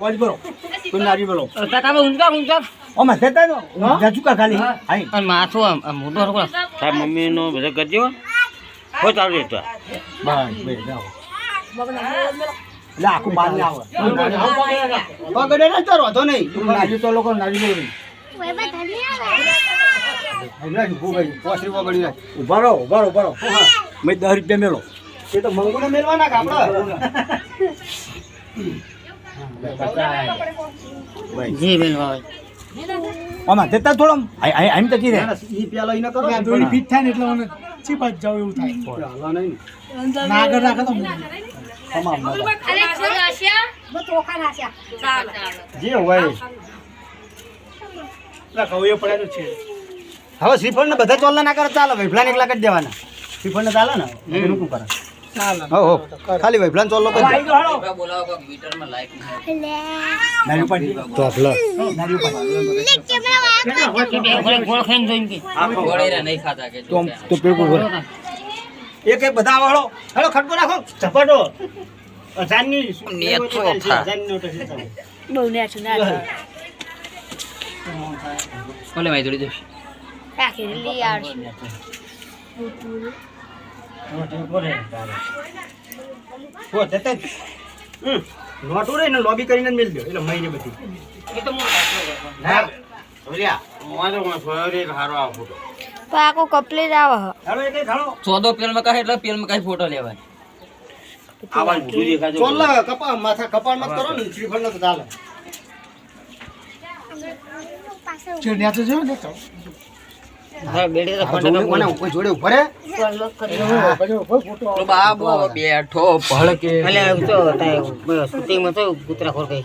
વાજ બોલો. કોઈ નારી બોલો. કાકા ઊંચા ઊંચા ઓ માં થતા નો જાચુકા ખાલી. હાઈ. અને માથું આમ મોટો હરકો તાર મમ્મીનો બધા કરજો હો. ચાલુ રહેતો બસ બે જાઓ. લે આખું બાર ને આવે. પગડે ને તો વાંધો નહીં. નારી તો લોકો નારી બોલો. ઊભા રહો ઊભા રહો. ઊભા રહો મેં દસ રૂપિયા મેલો. એ તો મંગુને મેલવાના કે આપણે? જી બેન ભાઈ આમાં થતા થોડો આઈ આઈ આઈ તકી રે ઈ પેલા ઈને કરો. દોરી ફીટ થાય ને એટલે મને ચીપા જાવ એવું થાય. હાલા નહીં ને. આગળ રાખે તો તમામ જે હોય. હવે શ્રીફળ ને બધા ચોલ્લા ના કરે ચાલે વૈફલા એકલા કરી દેવાના. શ્રીફળ ને ચાલે ને? એનું શું કરે? ખાલી ભાઈ પ્લાન દે. પાડી તો આપલા નારી પાડી ગોળ ખાઈને જોઈને કે? તો તો પેલું એક એક બધા વાળો. હેલો ખટકો રાખો ઝપાટો. હજારની નિયત તો થા. હજારની નોટ હશે ચાલો. ઓલે માઈ જોડી દઉં હો જતે જ. હમ. નોટું રહી ને લોબી કરીને જ મેલ દો એટલે મહિને બધી. ના. આવે હ. હાલો એક એક હાલો ચોદો પેલમાં એટલે પેલમાં કાંઈ ફોટો લેવાય ચોલ્લા કપા માથા કપાળ મત કરો ને શ્રીફળ ને તો ચાલે. ચીડિયા તો જો ને તો. હા બેડી તો આ કોને કોઈ જોડે ઊભા રે પછી ફોટો તો બાબો બેઠો ભળકે એટલે તો શૂટિંગમાં તો કૂતરા ખોર કઈ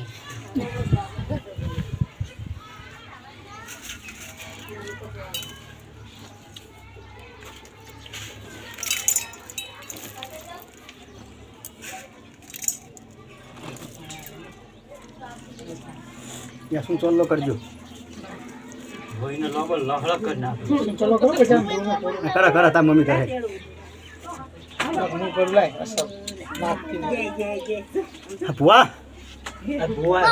ત્યાં શું ચાલો કરજો? કરી કરા તાર મમ્મી કરે. ભુવા? ભુવા.